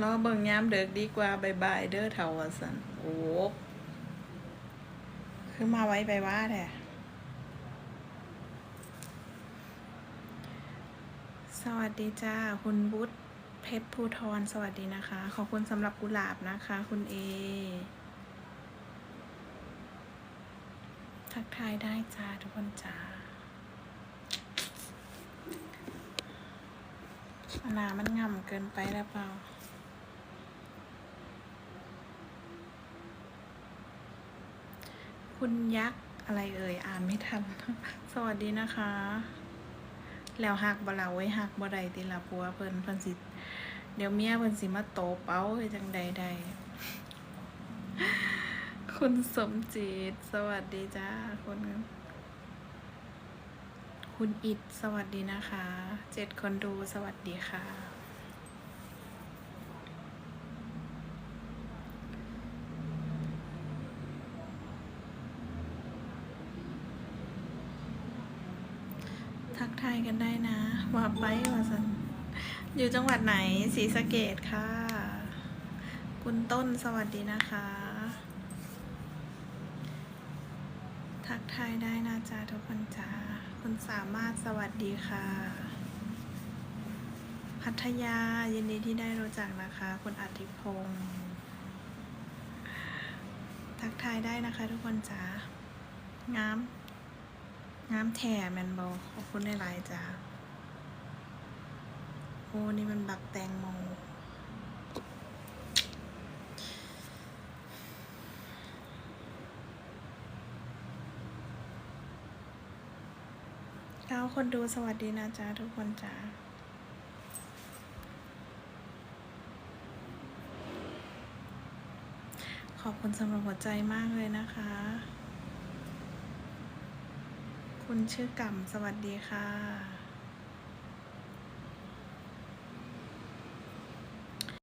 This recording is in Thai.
รอเบิ่งยามเด็กดีกว่าบายบายเด้อเถาวสันโอ้คือมาไว้ไปว่าแท้สวัสดีจ้า คุณบุตรเพชรภูทรสวัสดีนะคะ ขอบคุณสำหรับกุหลาบนะคะ คุณเอ ทักทายได้จ้า ทุกคนจ้าอนามันง่ำเกินไปแล้วเปล่า คุณยักษ์อะไรเอ่ยอ่านไม่ทัน สวัสดีนะคะ แล้วหักบ่เราไว้หักบ่ใดติละปัวเพิ่นเพิ่นสิ เดี๋ยวเมียเพิ่นสิมาโตบเอาเอ้ยจังใดใดคุณสมจิต สวัสดีจ้าคุณคุณอิดสวัสดีนะคะ เจ็ดคนดูสวัสดีค่ะ ทักทายกันได้นะว่าไปว่าสันอยู่จังหวัดไหนศรีสะเกดค่ะ คุณต้นสวัสดีนะคะ ทักทายได้นะจ๊ะทุกคนจ้าคุณสามารถสวัสดีค่ะ พัทยายินดีที่ได้รู้จักนะคะ คุณอาทิพงศ์ทักทายได้นะคะทุกคนจ้างาม งามแถ่แมนบอขอบคุณในไลน์จ้าโอ้นี่มันบักแตงโมเก้าคนดูสวัสดีนะจ๊ะทุกคนจ้าขอบคุณสำหรับหัวใจมากเลยนะคะ คุณชื่อกำสวัสดีค่ะ